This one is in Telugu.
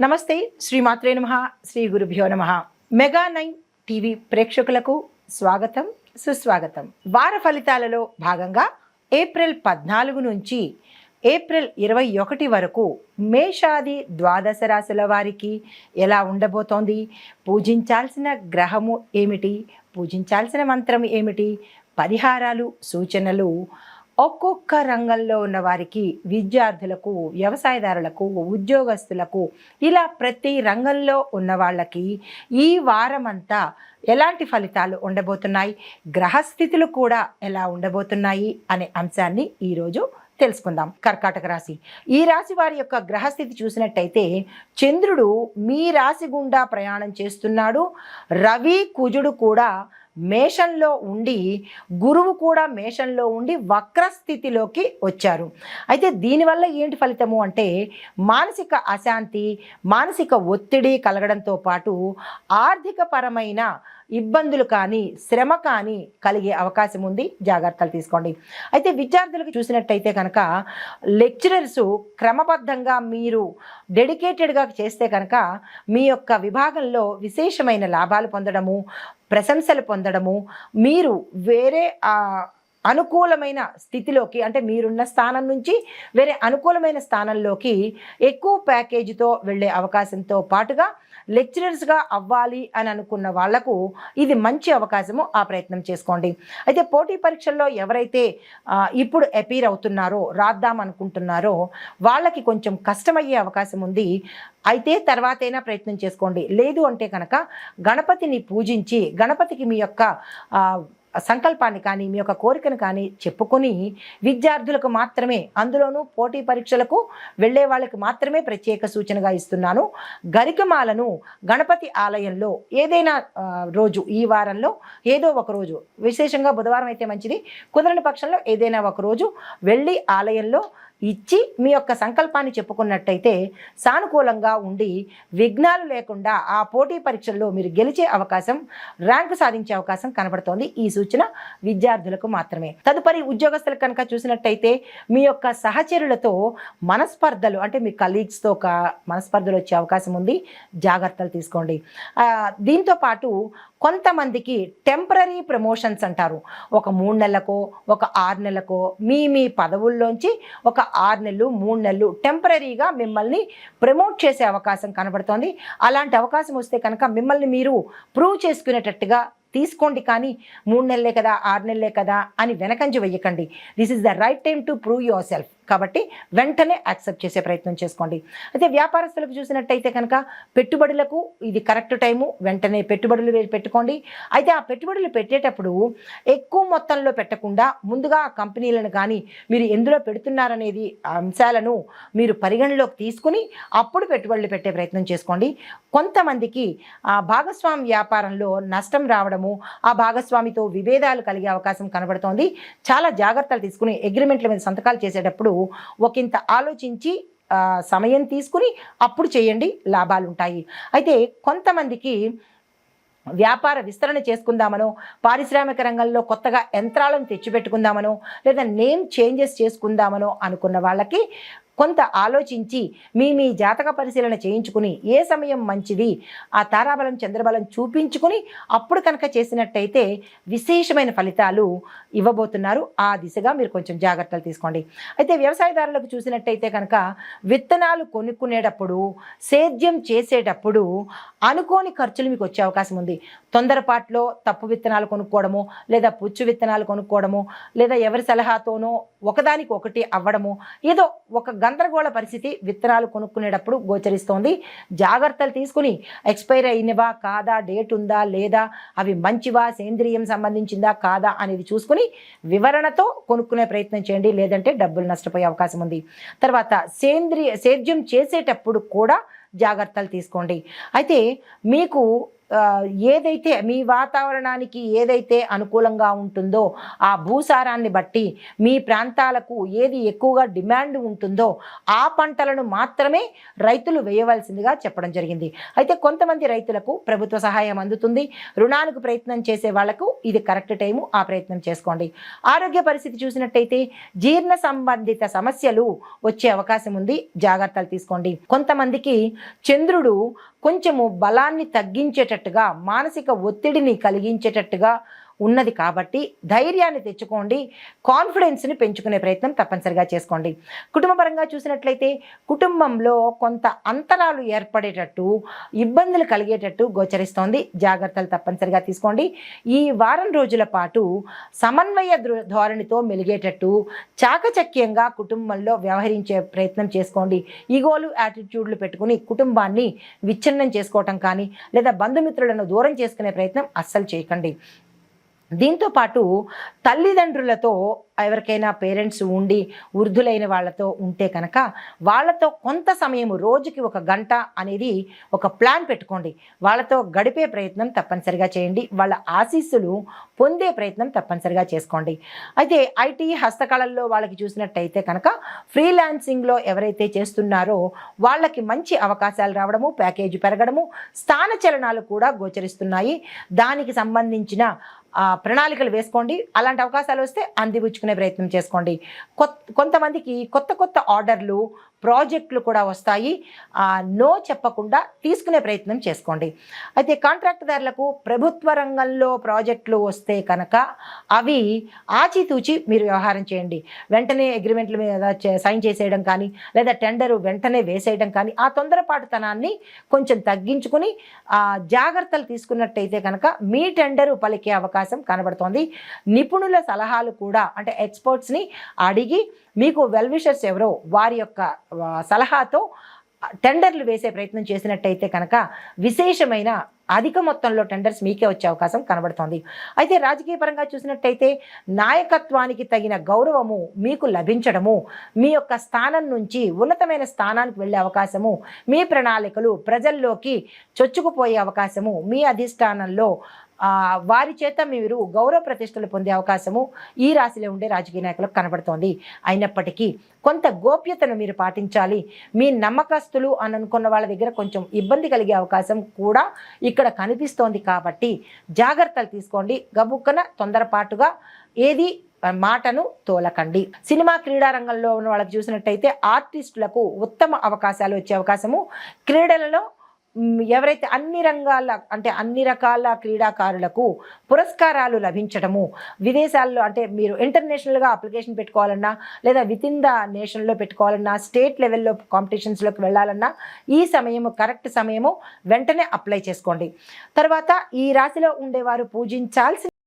నమస్తే శ్రీమాత్రే నమ శ్రీ గురుభ్యో నమ. మెగా నైన్ టీవీ ప్రేక్షకులకు స్వాగతం సుస్వాగతం. వార ఫలితాలలో భాగంగా ఏప్రిల్ పద్నాలుగు నుంచి ఏప్రిల్ ఇరవై ఒకటి వరకు మేషాది ద్వాదశ రాశుల వారికి ఎలా ఉండబోతోంది? పూజించాల్సిన గ్రహము ఏమిటి? పూజించాల్సిన మంత్రం ఏమిటి? పరిహారాలు సూచనలు ఒక్కొక్క రంగంలో ఉన్న వారికి విద్యార్థులకు వ్యవసాయదారులకు ఉద్యోగస్తులకు ఇలా ప్రతి రంగంలో ఉన్న వాళ్ళకి ఈ వారమంతా ఎలాంటి ఫలితాలు ఉండబోతున్నాయి? గ్రహస్థితులు కూడా ఎలా ఉండబోతున్నాయి? అనే అంశాన్ని ఈరోజు తెలుసుకుందాం. కర్కాటక రాశి. ఈ రాశి వారి యొక్క గ్రహస్థితి చూసినట్టయితే చంద్రుడు మీ రాశి గుండా ప్రయాణం చేస్తున్నాడు. రవి కుజుడు కూడా మేషంలో ఉండి గురువు కూడా మేషంలో ఉండి వక్రస్థితిలోకి వచ్చారు. అయితే దీనివల్ల ఏంటి ఫలితము అంటే మానసిక అశాంతి మానసిక ఒత్తిడి కలగడంతో పాటు ఆర్థిక పరమైన ఇబ్బందులు కానీ శ్రమ కానీ కలిగే అవకాశం ఉంది. జాగ్రత్తలు తీసుకోండి. అయితే విద్యార్థులకు చూసినట్టయితే కనుక లెక్చరర్స్ క్రమబద్ధంగా మీరు డెడికేటెడ్గా చేస్తే కనుక మీ యొక్క విభాగంలో విశేషమైన లాభాలు పొందడము ప్రశంసలు పొందడము మీరు వేరే అనుకూలమైన స్థితిలోకి అంటే మీరున్న స్థానం నుంచి వేరే అనుకూలమైన స్థానంలోకి ఎక్కువ ప్యాకేజీతో వెళ్ళే అవకాశంతో పాటుగా లెక్చరర్స్గా అవ్వాలి అని అనుకున్న వాళ్ళకు ఇది మంచి అవకాశము. ఆ ప్రయత్నం చేసుకోండి. అయితే పోటీ పరీక్షల్లో ఎవరైతే ఇప్పుడు అపీర్ అవుతున్నారో రాద్దాం అనుకుంటున్నారో వాళ్ళకి కొంచెం కష్టమయ్యే అవకాశం ఉంది. అయితే తర్వాతైనా ప్రయత్నం చేసుకోండి. లేదు అంటే కనుక గణపతిని పూజించి గణపతికి మీ యొక్క సంకల్పాన్ని కానీ మీ యొక్క కోరికను కానీ చెప్పుకొని విద్యార్థులకు మాత్రమే అందులోనూ పోటీ పరీక్షలకు వెళ్ళే వాళ్ళకి మాత్రమే ప్రత్యేక సూచనగా ఇస్తున్నాను. గరికమాలను గణపతి ఆలయంలో ఏదైనా రోజు ఈ వారంలో ఏదో ఒక రోజు విశేషంగా బుధవారం అయితే మంచిది కుదరని పక్షంలో ఏదైనా ఒక రోజు వెళ్ళి ఆలయంలో ఇచ్చి మీ యొక్క సంకల్పాన్ని చెప్పుకున్నట్టయితే సానుకూలంగా ఉండి విఘ్నాలు లేకుండా ఆ పోటీ పరీక్షల్లో మీరు గెలిచే అవకాశం ర్యాంకు సాధించే అవకాశం కనబడుతోంది. ఈ సూచన విద్యార్థులకు మాత్రమే. తదుపరి ఉద్యోగస్తులకు కనుక చూసినట్టయితే మీ యొక్క సహచరులతో మనస్పర్ధలు అంటే మీ కలీగ్స్తో ఒక మనస్పర్ధలు వచ్చే అవకాశం ఉంది. జాగ్రత్తలు తీసుకోండి. దీంతో పాటు కొంతమందికి టెంపరీ ప్రమోషన్స్ అంటారు. ఒక మూడు నెలలకో ఒక ఆరు నెలలకో మీ మీ పదవుల్లోంచి ఒక ఆరు నెలలు మూడు నెలలు టెంపరీగా మిమ్మల్ని ప్రమోట్ చేసే అవకాశం కనబడుతోంది. అలాంటి అవకాశం వస్తే కనుక మిమ్మల్ని మీరు ప్రూవ్ చేసుకునేటట్టుగా తీసుకోండి కానీ మూడు నెలలే కదా ఆరు నెలలే కదా అని వెనకంజ వెయ్యకండి. This is the right time to prove yourself కాబట్టి వెంటనే యాక్సెప్ట్ చేసే ప్రయత్నం చేసుకోండి. అయితే వ్యాపారస్తులకు చూసినట్టయితే కనుక పెట్టుబడులకు ఇది కరెక్ట్ టైము వెంటనే పెట్టుబడులు పెట్టుకోండి. అయితే ఆ పెట్టుబడులు పెట్టేటప్పుడు ఎక్కువ మొత్తంలో పెట్టకుండా ముందుగా ఆ కంపెనీలను కానీ మీరు ఎందులో పెడుతున్నారనేది అంశాలను మీరు పరిగణలోకి తీసుకుని అప్పుడు పెట్టుబడులు పెట్టే ప్రయత్నం చేసుకోండి. కొంతమందికి ఆ భాగస్వామి వ్యాపారంలో నష్టం రావడము ఆ భాగస్వామితో విభేదాలు కలిగే అవకాశం కనబడుతోంది. చాలా జాగ్రత్తలు తీసుకుని అగ్రిమెంట్ల మీద సంతకాలు చేసేటప్పుడు ఒకంత ఆలోచించి సమయం తీసుకుని అప్పుడు చేయండి లాభాలు ఉంటాయి అయితే కొంతమందికి వ్యాపార విస్తరణ చేసుకుందామనో పారిశ్రామిక రంగంలో కొత్తగా యంత్రాలను తెచ్చిపెట్టుకుందామనో లేదా నేమ్ చేంజెస్ చేసుకుందామనో అనుకున్న వాళ్ళకి కొంత ఆలోచించి మీ మీ జాతక పరిశీలన చేయించుకుని ఏ సమయం మంచిది? ఆ తారాబలం చంద్రబలం చూపించుకుని అప్పుడు కనుక చేసినట్టయితే విశేషమైన ఫలితాలు ఇవ్వబోతున్నారు. ఆ దిశగా మీరు కొంచెం జాగ్రత్తలు తీసుకోండి. అయితే వ్యవసాయదారులకు చూసినట్టయితే కనుక విత్తనాలు కొనుక్కునేటప్పుడు సేద్యం చేసేటప్పుడు అనుకోని ఖర్చులు మీకు వచ్చే అవకాశం ఉంది. తొందరపాట్లో తప్పు విత్తనాలు కొనుక్కోవడము లేదా పుచ్చు విత్తనాలు కొనుక్కోవడము లేదా ఎవరి సలహాతోనో ఒకదానికి ఒకటి అవ్వడము ఏదో ఒక గందరగోళ పరిస్థితి విత్తనాలు కొనుక్కునేటప్పుడు గోచరిస్తోంది. జాగ్రత్తలు తీసుకుని ఎక్స్పైర్ అయినవా కాదా డేట్ ఉందా లేదా అవి మంచివా సేంద్రియం సంబంధించిందా కాదా అనేది చూసుకుని వివరణతో కొనుక్కునే ప్రయత్నం చేయండి. లేదంటే డబ్బులు నష్టపోయే అవకాశం ఉంది. తర్వాత సేంద్రియ సేద్యం చేసేటప్పుడు కూడా జాగ్రత్తలు తీసుకోండి. అయితే మీకు ఏదైతే మీ వాతావరణానికి ఏదైతే అనుకూలంగా ఉంటుందో ఆ భూసారాన్ని బట్టి మీ ప్రాంతాలకు ఏది ఎక్కువగా డిమాండ్ ఉంటుందో ఆ పంటలను మాత్రమే రైతులు వేయవలసిందిగా చెప్పడం జరిగింది. అయితే కొంతమంది రైతులకు ప్రభుత్వ సహాయం అందుతుంది. రుణాలకు ప్రయత్నం చేసే వాళ్ళకు ఇది కరెక్ట్ టైము ఆ ప్రయత్నం చేసుకోండి. ఆరోగ్య పరిస్థితి చూసినట్టయితే జీర్ణ సంబంధిత సమస్యలు వచ్చే అవకాశం ఉంది. జాగ్రత్తలు తీసుకోండి. కొంతమందికి చంద్రుడు కొంచెము బలాన్ని తగ్గించేటట్టుగా మానసిక ఒత్తిడిని కలిగించేటట్టుగా ఉన్నది కాబట్టి ధైర్యాన్ని తెచ్చుకోండి కాన్ఫిడెన్స్ని పెంచుకునే ప్రయత్నం తప్పనిసరిగా చేసుకోండి. కుటుంబపరంగా చూసినట్లయితే కుటుంబంలో కొంత అంతరాలు ఏర్పడేటట్టు ఇబ్బందులు కలిగేటట్టు గోచరిస్తోంది. జాగ్రత్తలు తప్పనిసరిగా తీసుకోండి. ఈ వారం రోజుల పాటు సమన్వయ ధోరణితో మెలిగేటట్టు చాకచక్యంగా కుటుంబంలో వ్యవహరించే ప్రయత్నం చేసుకోండి. ఈగోలు యాటిట్యూడ్లు పెట్టుకుని కుటుంబాన్ని విచ్ఛిన్నం చేసుకోవటం కానీ లేదా బంధుమిత్రులను దూరం చేసుకునే ప్రయత్నం అస్సలు చేయకండి. దీంతో పాటు తల్లిదండ్రులతో ఎవరికైనా పేరెంట్స్ ఉండి వృద్ధులైన వాళ్ళతో ఉంటే కనుక వాళ్ళతో కొంత సమయం రోజుకి ఒక గంట అనేది ఒక ప్లాన్ పెట్టుకోండి. వాళ్ళతో గడిపే ప్రయత్నం తప్పనిసరిగా చేయండి. వాళ్ళ ఆశీస్సులు పొందే ప్రయత్నం తప్పనిసరిగా చేసుకోండి. అయితే ఐటీ హస్తకళల్లో వాళ్ళకి చూసినట్టయితే కనుక ఫ్రీలాన్సింగ్లో ఎవరైతే చేస్తున్నారో వాళ్ళకి మంచి అవకాశాలు రావడము ప్యాకేజీ పెరగడము స్థానచలనాలు కూడా గోచరిస్తున్నాయి. దానికి సంబంధించిన ప్రణాళికలు వేసుకోండి. అలాంటి అవకాశాలు వస్తే అందిపుచ్చుకునే ప్రయత్నం చేసుకోండి. కొత్త కొంతమందికి కొత్త కొత్త ఆర్డర్లు ప్రాజెక్టులు కూడా వస్తాయి. ఆ, నో చెప్పకుండా తీసుకునే ప్రయత్నం చేసుకోండి. అయితే కాంట్రాక్టుదారులకు ప్రభుత్వ రంగంలో ప్రాజెక్టులు వస్తే కనుక అవి ఆచితూచి మీరు వ్యవహారం చేయండి. వెంటనే అగ్రిమెంట్ల మీద సైన్ చేసేయడం కానీ లేదా టెండరు వెంటనే వేసేయడం కానీ ఆ తొందరపాటుతనాన్ని కొంచెం తగ్గించుకుని జాగ్రత్తలు తీసుకున్నట్టయితే కనుక మీ టెండరు పలికే అవకాశం కనబడుతోంది. నిపుణుల సలహాలు కూడా అంటే ఎక్స్పర్ట్స్ని అడిగి మీకు వెల్విషర్స్ ఎవరో వారి యొక్క సలహాతో టెండర్లు వేసే ప్రయత్నం చేసినట్టయితే కనుక విశేషమైన అధిక మొత్తంలో టెండర్స్ మీకే వచ్చే అవకాశం కనబడుతోంది. అయితే రాజకీయ పరంగా చూసినట్టయితే నాయకత్వానికి తగిన గౌరవము మీకు లభించడము మీ యొక్క స్థానం నుంచి ఉన్నతమైన స్థానానికి వెళ్ళే అవకాశము మీ ప్రణాళికలు ప్రజల్లోకి చొచ్చుకుపోయే అవకాశము మీ అధిష్టానంలో వారి చేత మీరు గౌరవ ప్రతిష్టలు పొందే అవకాశము ఈ రాశిలో ఉండే రాజకీయ నాయకులకు కనబడుతోంది. అయినప్పటికీ కొంత గోప్యతను మీరు పాటించాలి. మీ నమ్మకస్తులు అని అనుకున్న వాళ్ళ దగ్గర కొంచెం ఇబ్బంది కలిగే అవకాశం కూడా ఇక్కడ కనిపిస్తోంది కాబట్టి జాగ్రత్తలు తీసుకోండి. గబుక్కన తొందరపాటుగా ఏది మాటను తోలకండి. సినిమా క్రీడా రంగంలో ఉన్న వాళ్ళకి చూసినట్టయితే ఆర్టిస్టులకు ఉత్తమ అవకాశాలు వచ్చే అవకాశము క్రీడలలో ఎవరైతే అన్ని రంగాల అంటే అన్ని రకాల క్రీడాకారులకు పురస్కారాలు లభించడము విదేశాల్లో అంటే మీరు ఇంటర్నేషనల్గా అప్లికేషన్ పెట్టుకోవాలన్నా లేదా విత్ ఇన్ ద నేషన్లో పెట్టుకోవాలన్నా స్టేట్ లెవెల్లో కాంపిటీషన్స్లోకి వెళ్ళాలన్నా ఈ సమయము కరెక్ట్ సమయము వెంటనే అప్లై చేసుకోండి. తర్వాత ఈ రాశిలో ఉండేవారు పూజించాల్సిన